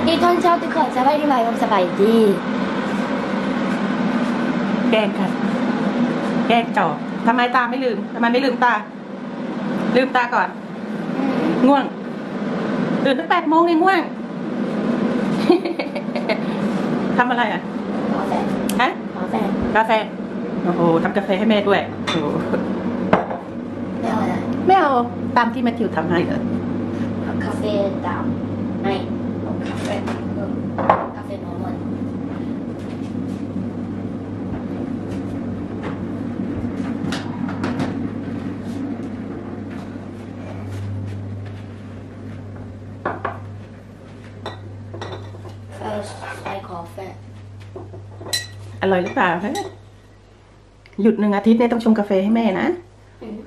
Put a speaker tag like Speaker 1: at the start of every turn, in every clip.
Speaker 1: วัสดีตอนเช้าทุกคนสบายดีไหมผมสบายดี
Speaker 2: แกล้งค่ะแกล้งจอบทำไมตาไม่ลืมทำไมไม่ลืมตา ลืมตาก่อน ง่วง ตื่นตั้งแปดโมงเองง่วง ทำอะไรอะ
Speaker 1: กาแฟ
Speaker 2: ฮะ
Speaker 1: กาแฟ
Speaker 2: กาแฟ โอ้โหทำกาแฟให้แม่ด้วย โอ้โห
Speaker 1: ไม่เอาอะไร
Speaker 2: ไม่เอาตามที่แมทธิวทำให้เหรอ
Speaker 1: เอากาแฟดำไม่เอากาแฟเพิ่มกาแฟนอร์มอน first ใส่กา แฟ
Speaker 2: อร่อยหรือเปล่าฮะหยุดหนึ่งอาทิตย์เนี่ยต้องชงกาแฟให้แม่นะ
Speaker 1: อืม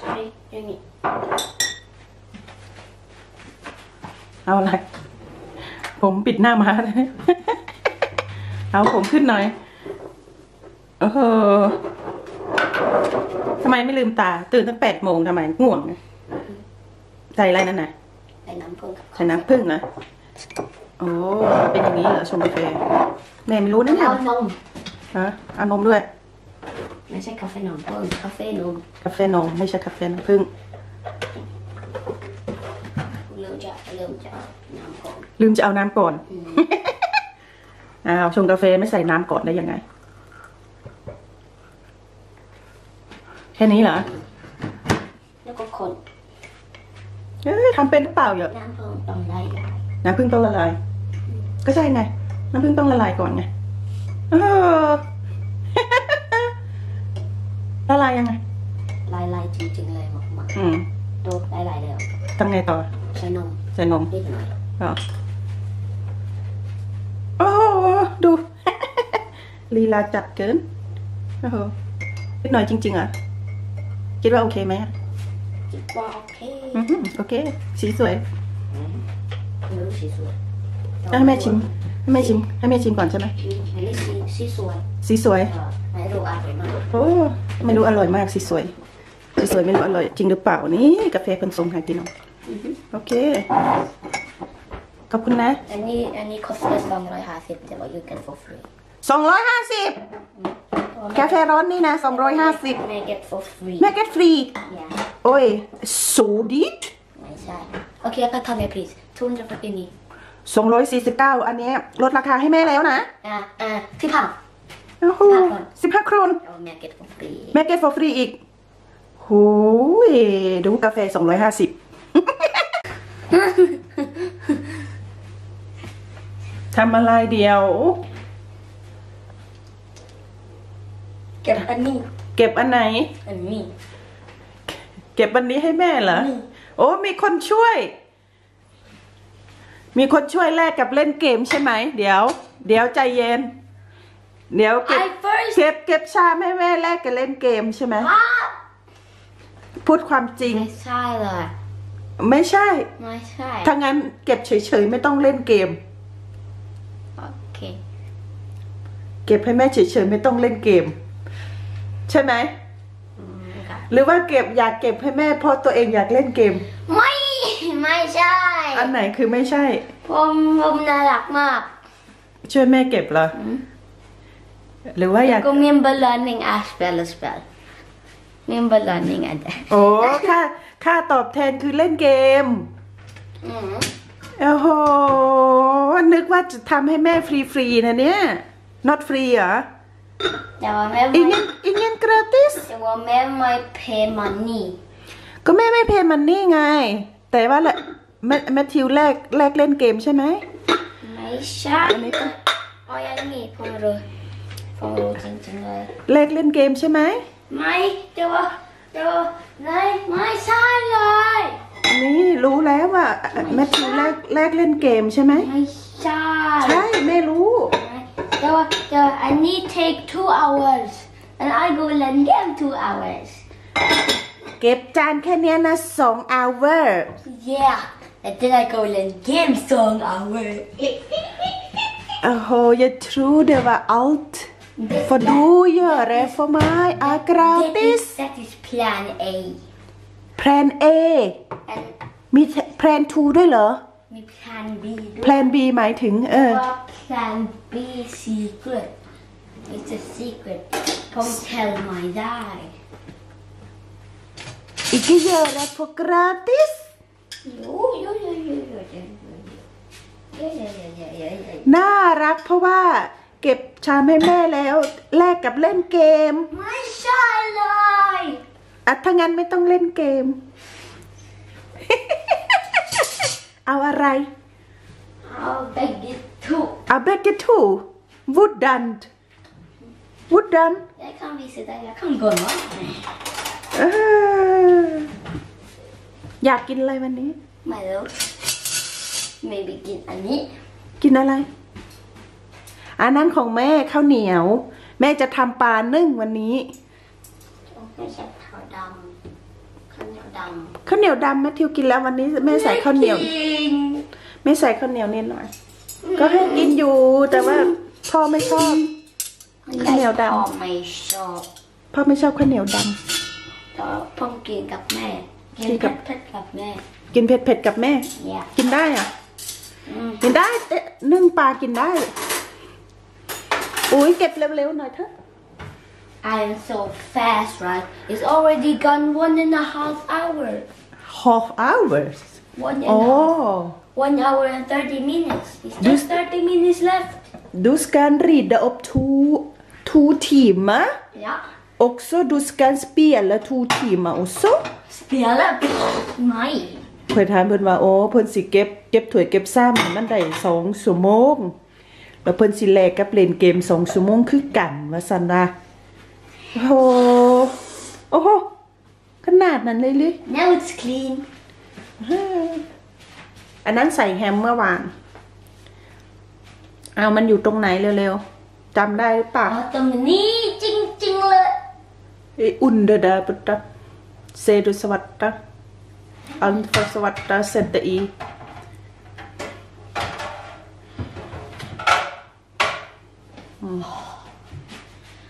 Speaker 1: ใช่อย่างนี้
Speaker 2: เอาอะไร ผมปิดหน้ามานะเอาผมขึ้นหน่อย โอ้โหทำไมไม่ลืมตา ตื่นตั้งแปดโมงทำไมง่วงนะใส่อะไรนั่นน่ะ
Speaker 1: ใส่น้ำผึ้งกับ
Speaker 2: ใส่น้ำผึ้งนะโอ้เป็นอย่างนี้เหรอชงกาแฟแม่ไม่รู้นะเนี่ย
Speaker 1: เอานม
Speaker 2: ฮะเอานมด้วย
Speaker 1: ไม่ใช่กาแฟนมผึ้งกาแฟนม
Speaker 2: กาแฟนมไม่ใช่กาแฟน้ำผึ้ง
Speaker 1: เริ่มจะเริ่มจะน้ำก่อน
Speaker 2: ลืมจะเอาน้ำก่อน
Speaker 1: อืม
Speaker 2: อ้าวชงกาแฟไม่ใส่น้ำก่อนได้ยังไง แค่นี้เหรอ
Speaker 1: แล้วก็คน
Speaker 2: เอ้ยทำเป็นหรือเปล่าเหรอ
Speaker 1: น้ำผึ้งต้องไล่
Speaker 2: น้ำผึ้งต้องละลาย ก็ใช่ไง น้ำผึ้งต้องละลายก่อนไงเออละลายยังไง
Speaker 1: ไล่ไล่จริงๆเลยมาก
Speaker 2: อืม
Speaker 1: ๆโดดไล่ไล่แล้ว
Speaker 2: ทำไงต่อ
Speaker 1: ใช้นม
Speaker 2: ใส่นม
Speaker 1: นิดหน่อย
Speaker 2: ก็โอ้โหดู ลีลาจัดเกินโอ้โหนิดหน่อยจริง ๆ อะ คิดว่าโอเคไหมอะ
Speaker 1: คิด ว่าโอเค
Speaker 2: อือหือโอเค สีสวย
Speaker 1: ไม่รู้สีสวย
Speaker 2: ให้แม่ชิมให้แม่ชิมให้แม่ชิมก่อนใช่ไหม
Speaker 1: อืมอันนี้สีสีสวย
Speaker 2: สีสวย
Speaker 1: เออไม่รู้อร่อยมาก
Speaker 2: โอ้ไม่รู้อร่อยมากสีสวยสีสวยไม่รู้อร่อยจริงหรือเปล่านี่กาแฟเป็นทรงไฮพี่น้อง
Speaker 1: อือฮึ
Speaker 2: โอเคขอบคุณนะ
Speaker 1: อันนี้อันนี้ cost สองร้อยห้าสิบแต่ว่า you get for free
Speaker 2: สองร้อยห้าสิบ กาแฟร้อนนี่นะสองร้อยห้าสิบ
Speaker 1: แม่ get for free
Speaker 2: แม่เก็ตฟรี
Speaker 1: yeah
Speaker 2: โอ้ยสูดิด
Speaker 1: ไม่ใช่ โอเคก็ทำให้ please ทุนจะเป็นนี้
Speaker 2: สองร้อยสี่สิบเก้าอันเนี้ยลดราคาให้แม่แล้วนะ
Speaker 1: อ่าอ่าที่พัน
Speaker 2: โอ้โห
Speaker 1: ห้าคน
Speaker 2: สิบห้าครน
Speaker 1: เอาแม่ get for free
Speaker 2: แม่เก็ตฟอร์ฟรีอีกโหยดูกาแฟสองร้อยห้าสิบทำอะไรเดียว
Speaker 1: เก็บอันนี้
Speaker 2: เก็บอันไหน
Speaker 1: อันนี้
Speaker 2: เก็บวันนี้ให้แม่เหรอ
Speaker 1: นี่
Speaker 2: โอ้มีคนช่วย มีคนช่วยแลกกับเล่นเกมใช่ไหม เดี๋ยว เดี๋ยวใจเย็น เดี๋ยวเก็บ
Speaker 1: I first
Speaker 2: เก็บเก็บชามให้แม่แลกกับเล่นเกมใช่ไหม
Speaker 1: ว้าว
Speaker 2: พูดความจริง
Speaker 1: ไม่ใช่เลย
Speaker 2: ไม่ใช่
Speaker 1: ไม่ใช่
Speaker 2: ถ้างั้นเก็บเฉยๆไม่ต้องเล่นเกม
Speaker 1: โอเค
Speaker 2: เก็บให้แม่เฉยๆไม่ต้องเล่นเกม ใช่ไหม
Speaker 1: อืมค่ะ
Speaker 2: หรือว่าเก็บอยากเก็บให้แม่เพราะตัวเองอยากเล่นเกม
Speaker 1: ไม่ไม่ใช่
Speaker 2: อันไหนคือไม่ใช่
Speaker 1: ผมผมน่ารักมาก
Speaker 2: ช่วยแม่เก็บเหรออหรือว่าอยาก
Speaker 1: ก็มี belöning är spela spel min belöning är det
Speaker 2: โอ้ค่าค่าตอบแทนคือเล่นเกม
Speaker 1: mm.
Speaker 2: โอ้โห นึกว่าจะทำให้แม่ฟรีๆนะเนี่ย not free เหรอ
Speaker 1: det var med
Speaker 2: Ingen, ingen gratis
Speaker 1: det var med my pay money
Speaker 2: ก็แม่ไม่เพย์มันนี่ไง แต่ว่าแหละแมแมทธิวแลกแลกเล่นเกมใช่ไหม
Speaker 1: ไม่ใช่
Speaker 2: อันนี้ปะ
Speaker 1: เอาอย่างนี้ผมรู้ผมรู้จริงๆเลย
Speaker 2: แลกเล่นเกมใช่ไหม
Speaker 1: ไม่แต่ว่าแต่ว่าไม่ไม่ใช่เลย
Speaker 2: นี่รู้แล้วว่าแมทธิวแลกแลกเล่นเกมใช่ไหม
Speaker 1: ไม่ใช่
Speaker 2: ใช่แม่รู้
Speaker 1: There were, there were, and they take two hours. And I go learn them two hours.
Speaker 2: เก็บจานแค่เนี้ยนะสอง hour
Speaker 1: Yeah. And then I go learn game song hour.
Speaker 2: โอ้โห je troede we alt. Voor doe je er voor mij
Speaker 1: a
Speaker 2: gratis.
Speaker 1: That is plan A.
Speaker 2: Plan A.
Speaker 1: and
Speaker 2: plan 2 ด้วยเหรอ
Speaker 1: มี plan B ด้ว
Speaker 2: แพล
Speaker 1: ย
Speaker 2: น B หมายถึง เออ
Speaker 1: ว่า plan B secret it's a secret ผมเทลไม่ได้
Speaker 2: อีกเยอะแล้วพวก gratis
Speaker 1: โอ้ยโอ้ยโอ้ยโอ้ยโอ้ยโอ้ยโอ้ยโอ้ยโอ้ยโอ้ยโอ้ยโอ้ยโอ้ย
Speaker 2: น่ารักเพราะว่าเก็บชามให้แม่แล้ว แลกกับเล่นเกม
Speaker 1: ไม่ใช่เลย
Speaker 2: อะถ้างั้นไม่ต้องเล่นเกม เอาอะไร
Speaker 1: เอาไปกินทุก
Speaker 2: เอาเบกเกทูวูดดันวูดดัน
Speaker 1: Jag kan visa dig, jag kan gå nå.
Speaker 2: อยากกินอะไรวันนี้
Speaker 1: ไม่รู้ maybe กินอันนี้
Speaker 2: กินอะไร อันนั้นของแม่ข้าวเหนียว แม่จะทำปลานึ่งวันนี้
Speaker 1: ไม่ใช่ข้าวดำข้าวเหนียวดำ
Speaker 2: ข้าวเหนียวดำแม่ทิวกินแล้ววันนี้แม่ใส่ข้าวเหนียว
Speaker 1: ไม่กิน
Speaker 2: แม่ใส่ข้าวเหนียวนิดหน่อย ก็ให้กินอยู่แต่ว่าพ่อไม่ชอบข้าวเหนียวดำ
Speaker 1: พ่อไม่ชอบ
Speaker 2: พ่อไม่ชอบข้าวเหนียวด
Speaker 1: แต่ว่าพ่อกินกับแม่กิน
Speaker 2: กินกับ
Speaker 1: เผ็ดๆกับแม่ำ
Speaker 2: กินเผ็ดๆกับแม่
Speaker 1: เนี่ย
Speaker 2: กินได้อะ
Speaker 1: อืม
Speaker 2: กินได้เอ๊ะนึ่งปลากินได้ อุ้ยเก็บเร็วๆหน่อยเถอะ
Speaker 1: I am so fast right it's already gone one and a half hour
Speaker 2: half hours
Speaker 1: one and
Speaker 2: โอ้
Speaker 1: a half one hour and 30 minutes it's just 30 minutes left
Speaker 2: du ska rida upp två, två timmar
Speaker 1: ja
Speaker 2: också du ska spela två timmar också
Speaker 1: spela nej
Speaker 2: เพื่อนถามเพื่อนว่าโอ้เพื่อนสิเก็บเก็บถ้วยเก็บซ้ำให้มันได้สองชั่วโมงแล้วเพื่อนสิแลกกับเล่นเกมสองชั่วโมงคือกันว่าสันนะโอ้โหโอ้โห ขนาดนั้นเลยหรือ
Speaker 1: now it's clean
Speaker 2: อันนั้นใส่แฮมเมื่อวาน เอามันอยู่ตรงไหนเร็วๆจำได้หรือเปล่า
Speaker 1: เอาตรงนี้จริงๆเลย
Speaker 2: I under där borta. Ser du svarta? Allt för svarta sätter i.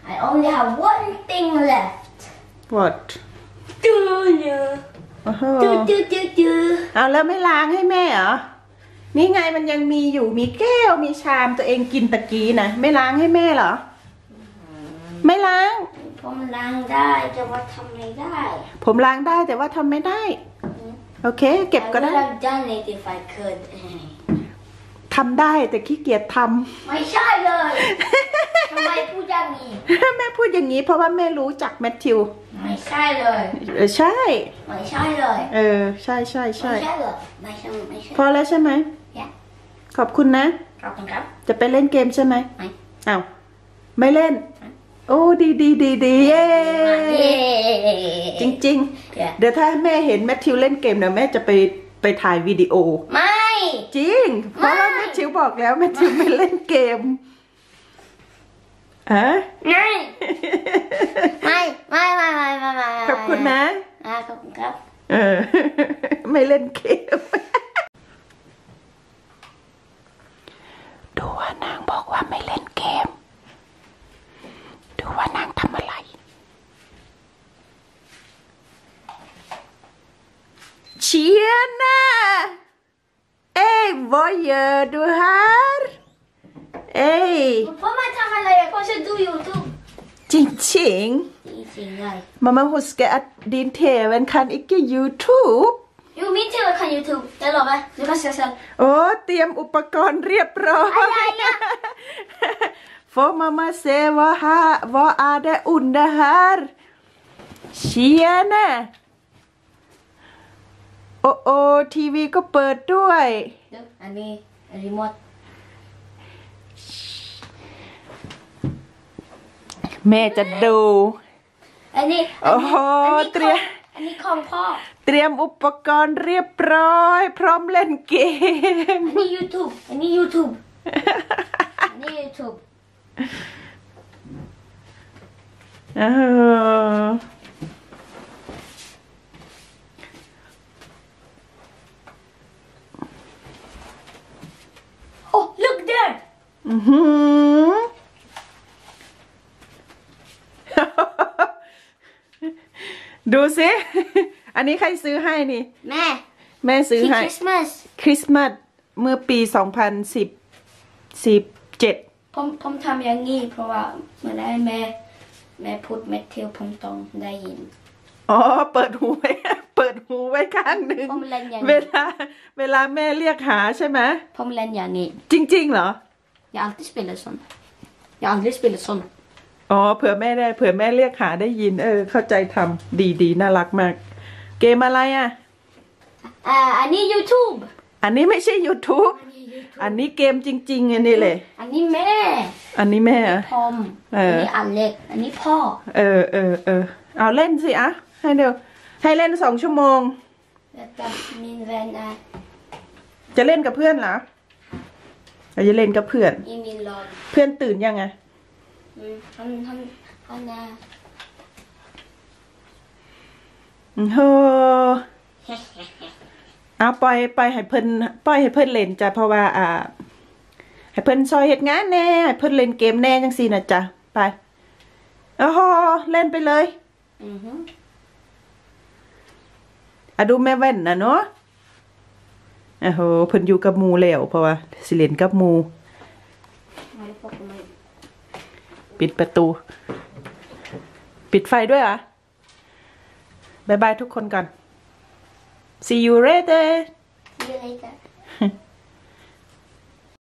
Speaker 1: I only have one thing left
Speaker 2: What?
Speaker 1: ดูเนอะ
Speaker 2: โอ้โห
Speaker 1: ดูดูดูดู
Speaker 2: เอาแล้วไม่ล้างให้แม่เหรอ นี่ไงมันยังมีอยู่มีแก้วมีชามตัวเองกินตะกี้นะไม่ล้างให้แม่เหรอ ไม่ล้าง
Speaker 1: ผมล้างได้แต่ว่าทำไม่ได้
Speaker 2: ผมล้างได้แต่ว่าทำไม่ได้ โอเค เก็บก็
Speaker 1: I
Speaker 2: ได้
Speaker 1: would have done it if I could
Speaker 2: ทำได้แต่ขี้เกียจท
Speaker 1: ไม่ใช่เลยทำไมพูดอย่างนี้ำ
Speaker 2: แม่พูดอย่างนี้เพราะว่าแม่รู้จักแมทธิว
Speaker 1: ไม่ใช่เลย
Speaker 2: เออใช่
Speaker 1: ไม่ใช่เลย
Speaker 2: เออ ใช่ใช่ใช่
Speaker 1: ไม่ใช่เลยไม่ใช่ไม่ใช่
Speaker 2: พอแล้วใช่ไหม
Speaker 1: Yeah
Speaker 2: ขอบคุณนะ
Speaker 1: ขอบคุณครับ
Speaker 2: จะไปเล่นเกมใช่ไหม
Speaker 1: ไม่
Speaker 2: อ้าวไม่เล่น โอ้ดีดีดีดีเย้
Speaker 1: เย้
Speaker 2: จริง
Speaker 1: Yeah
Speaker 2: ๆเดี๋ยวถ้าแม่เห็นแมทธิวเล่นเกมเดี๋ยวแม่จะไปไปถ่ายวิดีโอ
Speaker 1: ไม่
Speaker 2: จริง เพราะว่า
Speaker 1: ไม่
Speaker 2: แมทธิวบอกแล้วแมทธิวไม่เล่นเกม อะ
Speaker 1: ไม่ไม่ไม่ไม่ไม่ไม่ไม่
Speaker 2: ขอบคุณนะ
Speaker 1: อ่าขอบคุณครับ
Speaker 2: เออ ไม่เล่นเกมดูว่านางบอกว่าไม่เล่นเกม ดูว่านางทำอะไร Tjena! Ey, vad gör เอ้ย
Speaker 1: พ่อมาทำอะไรพ่อฉันดูยู
Speaker 2: ทูบ
Speaker 1: จริงจริงจริงเลมา
Speaker 2: มาหุสแกอ
Speaker 1: ดินเทเวนคันอี
Speaker 2: กกี่ยูทูบ
Speaker 1: ยูมีเจอคันยูทูบได้หรอไหมดูมาเสีย
Speaker 2: โอ้เตรียมอุปกรณ์เรียบร้อย
Speaker 1: อะไรอะ
Speaker 2: ฟอมามาเซว่าฮะวะอาเดอุนดาฮาร์เชียนะโอ้โอทีวีก็เปิดด้วย
Speaker 1: อันนี้รีโมท
Speaker 2: แม่จะดู
Speaker 1: อันนี้
Speaker 2: โอ้โห
Speaker 1: อันนี้
Speaker 2: เตรียม
Speaker 1: อันนี้ของพ่อ
Speaker 2: เตรียมอุปกรณ์เรียบร้อย พร้อมเล่นเกม
Speaker 1: อันนี้ YouTube อันนี้ YouTube อันนี้ YouTube
Speaker 2: เออ
Speaker 1: โอ้ look there
Speaker 2: อื้อหือ ดูสิ อันนี้ใครซื้อให้นี่
Speaker 1: แม่
Speaker 2: แม่ซื้อ
Speaker 1: ที่
Speaker 2: ให้
Speaker 1: คริสต์มาส
Speaker 2: คริสต์มาสเมื่อปีสองพันสิบสิบเจ็ด
Speaker 1: ผมผมทำอย่างนี้เพราะว่าเมื่อได้แม่ แม่พูดเม็ดเทียวผมต้องได้ยิน
Speaker 2: อ๋อ เปิดหูไว้ เปิดหูไว้ข้างหนึ่ง
Speaker 1: ผมเล่นอย่าง
Speaker 2: เว
Speaker 1: นี้
Speaker 2: ลา เวลาแม่เรียกหาใช่ไหม
Speaker 1: ผมเล่นอย่างนี้
Speaker 2: จริง ๆ เหรอ
Speaker 1: Jag har alltid spelat sån. Jag har aldrig spelat sån.
Speaker 2: อ๋อเผื่อแม่ได้เผื่อแม่เรียกหาได้ยิน เออ เข้าใจทำดีดีน่ารักมาก เกมอะไรอะ
Speaker 1: อ่าอันนี้ YouTube
Speaker 2: อันนี้ไม่ใช่ YouTube
Speaker 1: อันนี้ YouTube
Speaker 2: อันนี้เกมจริงๆอันนี้เลย
Speaker 1: อันนี้แม่
Speaker 2: อันนี้แม่อะ
Speaker 1: พอม
Speaker 2: เอออั
Speaker 1: อันนี้อเล็ก อันนี้พ่อ
Speaker 2: เออเออเออเอาเล่นสิอะให้เดี๋ยวให้เล่นสองชั่วโมง
Speaker 1: Detta min vän är
Speaker 2: จะเล่นกับเพื่อนเหรอเราจะเล่นกับเพื่อน
Speaker 1: i min lag.
Speaker 2: เพื่อนตื่นยังไง อือเอาปล่อยปล่อยให้เพิ่นปล่อยให้เพิ่นเล่นจ้ะเพราะว่า อ่า ให้เพิ่นซอยเฮ็ดงานแน่ให้เพิ่นเล่นเกมแน่จังซี่นะจ๊ะไปโอ้โหเล่นไปเลย
Speaker 1: Mhm.
Speaker 2: อะดูแม่แว่นนะเนาะโอ้โหเพิ่นอยู่กับมูแล้วเพราะว่าสิเล่นกับมู ปิดประตู ปิดไฟด้วยอะบายบายทุกคนก่อน see you later
Speaker 1: See you later.